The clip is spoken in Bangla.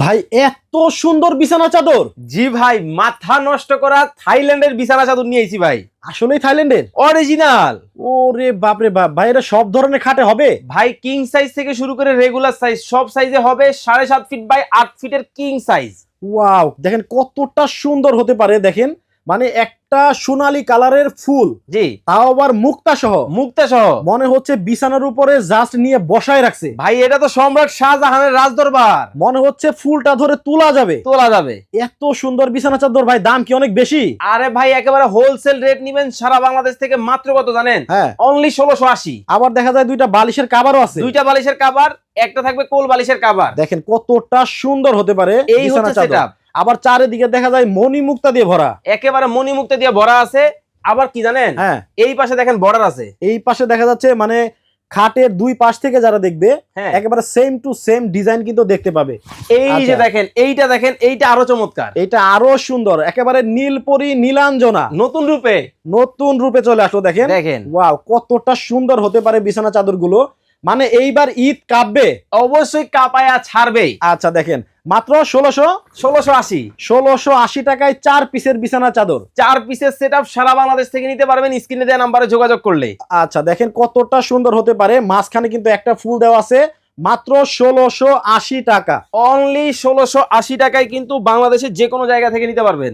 ভাই এত সুন্দর বিছানা চাদর। জি ভাই মাথা নষ্ট করা থাইল্যান্ডের বিছানা চাদর নিয়ে নিয়েছি ভাই। আসলেই থাইল্যান্ডের? অরিজিনাল ওরে বাপরে বাপ ভাই এটা সব ধরনের খাটে হবে? ভাই কিং সাইজ থেকে শুরু করে রেগুলার সাইজ সব সাইজে হবে সাড়ে সাত ফিট বাই আট ফিটের কিং সাইজ ওয়াও দেখেন কতটা সুন্দর হতে পারে দেখেন। মানে একটা সোনালী কালারের ফুল। জি। তাও আবার মুক্তা সহ। মুক্তা সহ। মনে হচ্ছে বিছানার উপরে জাস্ট নিয়ে বসায় রাখছে। ভাই এটা তো সম্রাট শাহজাহানের রাজদরবার। মনে হচ্ছে ফুলটা ধরে তোলা যাবে। তোলা যাবে। এত সুন্দর বিছানা চাদর ভাই দাম কি অনেক বেশি? আরে ভাই একেবারে হোলসেল রেট নিবেন সারা বাংলাদেশ থেকে মাত্র কত জানেন? হ্যাঁ। অনলি ষোলোশো আশি। আবার দেখা যায় দুইটা বালিশের কাবারও আছে। দুইটা বালিশের কাবার একটা থাকবে কোল বালিশের কাবার দেখেন কতটা সুন্দর হতে পারে এই বিছানা হচ্ছে চাদর। সেটআপ আবার চারিদিকে দেখা যায় মণি মুক্তা দিয়ে ভরা। একেবারে মণিমুক্তা দিয়ে ভরা আছে। আবার কি জানেন? হ্যাঁ। এই পাশে দেখেন বর্ডার আছে। এই পাশে দেখা যাচ্ছে মানে খাটের দুই পাশ থেকে যারা দেখবে হ্যাঁ। একেবারে সেম টু সেম ডিজাইন কিন্তু দেখতে পাবে। এই যে আচ্ছা। দেখেন এইটা দেখেন এইটা আরও চমৎকার। এটা আরও সুন্দর একেবারে নীলপরি নীলাঞ্জনা। নতুন রূপে। নতুন রূপে চলে আসলো দেখেন। দেখেন। ওয়াও কতটা সুন্দর হতে পারে বিছানা চাদরগুলো মানে এইবার ঈদ কাঁপবে? অবশ্যই কাপায়া ছাড়বেই। আচ্ছা দেখেন মাত্র ষোলোশো? ষোলোশো আশি। ষোলোশো আশি টাকায় চার পিসের বিছানা চাদর। চার পিসের সেট সারা বাংলাদেশ থেকে নিতে পারবেন স্ক্রিনে দেওয়া নাম্বারে যোগাযোগ করলে। আচ্ছা দেখেন কতটা সুন্দর হতে পারে। মাঝখানে কিন্তু একটা ফুল দেওয়া আছে মাত্র ষোলোশো আশি টাকা। অনলি ষোলোশো আশি টাকায় কিন্তু বাংলাদেশের যে কোনো জায়গা থেকে নিতে পারবেন।